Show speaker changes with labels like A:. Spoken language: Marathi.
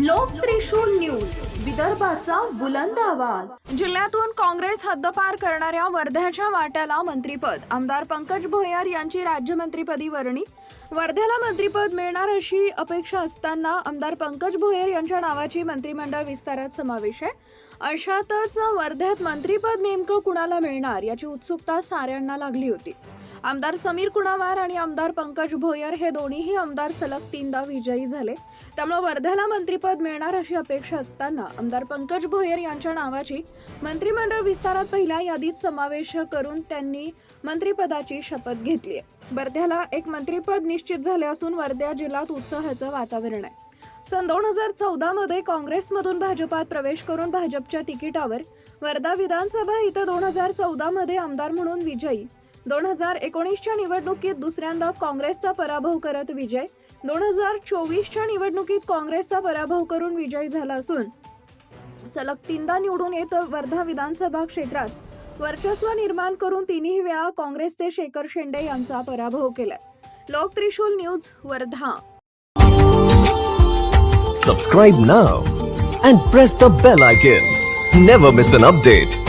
A: लोक त्रिशूल न्यूज विदर्भाचा बुलंद आवाज. जिल्ह्यातून काँग्रेस हद्दपार करणाऱ्या वर्ध्याच्या वाट्याला मंत्रीपद. आमदार पंकज भोयर यांची राज्यमंत्रीपदी वर्णी. वर्ध्याला मंत्रीपद मिळणार अशी अपेक्षा असताना आमदार पंकज भोयर यांच्या नावाची मंत्रिमंडळ विस्तारात समावेश आहे. अशातच वर्ध्यात मंत्रीपद नेमकं कुणाला मिळणार याची उत्सुकता साऱ्यांना लागली होती. आमदार समीर कुणावार आणि आमदार पंकज भोयर हे दोन्हीही आमदार सलग तीनदा विजयी झाले. त्यामुळे वर्ध्याला मंत्रीपद मिळणार अशी अपेक्षा असताना आमदार पंकज भोयर यांच्या नावाची मंत्रिमंडळ विस्तारात पहिल्या यादीत समावेश करून त्यांनी मंत्रिपदाची शपथ घेतली आहे. वर्ध्याला एक मंत्रिपद निश्चित झाले असून वर्ध्या जिल्ह्यात उत्साहाचं वातावरण आहे. सन दोन हजार चौदामध्ये काँग्रेसमधून भाजपात प्रवेश करून भाजपच्या तिकिटावर वर्धा विधानसभा इथं दोन हजार चौदामध्ये आमदार म्हणून विजयी दोन हजार एकोणीसच्या निवडणुकीत दुसऱ्यांदा काँग्रेसचा पराभव करत विजय. दोन हजार चोवीसच्या निवडणुकीत काँग्रेसचा पराभव करून विजयी झाला असून सलग तीनदा निवडून येत वर्धा विधानसभा क्षेत्रात. वर्चस्व निर्माण करून तिन्ही वेळा काँग्रेसचे शेखर शेंडे यांचा पराभव केला लोक Trishul news Wardha.
B: Subscribe now and press the bell icon never miss an update